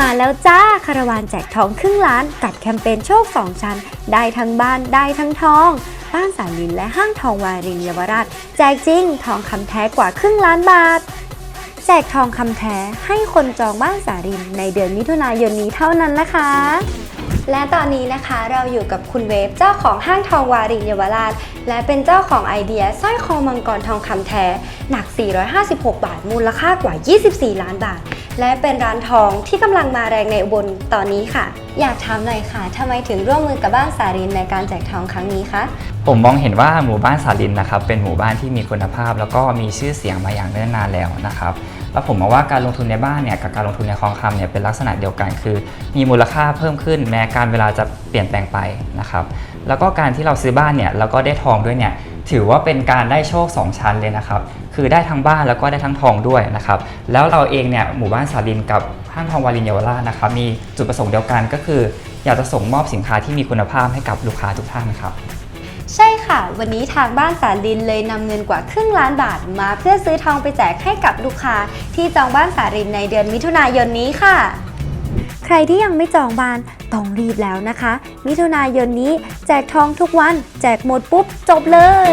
มาแล้วจ้าคาราวานแจกทองครึ่งล้านกับแคมเปญโชค 2 ชั้น ได้ทั้งบ้านได้ทั้งทอง บ้านสาลินและห้างทองวารินเยาวราช แจกจริงทองคำแท้กว่าครึ่งล้านบาท แจกทองคำแท้ให้คนจองบ้านสารินในเดือนมิถุนายนนี้เท่านั้นนะคะและตอนนี้นะคะเราอยู่กับคุณเวฟเจ้าของห้างทองวารินเยาวราช และเป็นเจ้าของไอเดียสร้อยคอมังกรทองคำแท้ หนัก 456 บาท มูลค่ากว่า 24 ล้านบาท และเป็นร้านทองที่กำลังมาแรงในอุบลตอนนี้ค่ะ อยากถามหน่อยค่ะทำไมถึงร่วมมือกับบ้านสารินในการแจกทองครั้งนี้คะ ผมมองเห็นว่าหมู่บ้านสาลินนะครับเป็นหมู่บ้านที่มีคุณภาพ แล้วก็มีชื่อเสียงมาอย่างเนิ่นนานแล้วนะครับแล้วผมมองว่าการลงทุนในบ้านเนี่ยกับการลงทุนในทองคำเนี่ยเป็นลักษณะเดียวกัน คือ มีมูลค่าเพิ่มขึ้น แม้การเวลาจะเปลี่ยนแปลงไปนะครับแล้วก็การที่เราซื้อบ้านเนี่ยแล้วก็ได้ทองด้วยเนี่ย ถือว่าเป็นการได้โชค 2 ชั้นเลยนะครับ คือได้ทั้งบ้านแล้วก็ได้ทั้งทองด้วยนะครับ แล้วเราเองเนี่ยหมู่บ้านสาลินกับห้างทองวารินเยาวราชนะครับ มีจุดประสงค์เดียวกันก็คือ อยากจะส่งมอบสินค้าที่มีคุณภาพให้กับลูกค้าทุกท่านครับ ใช่ค่ะ วันนี้ทางบ้านสารินเลยนำเงินกว่าครึ่งล้านบาทมาเพื่อซื้อทองไปแจกให้กับลูกค้าที่จองบ้านสารินในเดือนมิถุนายนนี้ค่ะ ใครที่ยังไม่จองบ้านต้องรีบแล้วนะคะ มิถุนายนนี้แจกทองทุกวัน แจกหมดปุ๊บจบเลย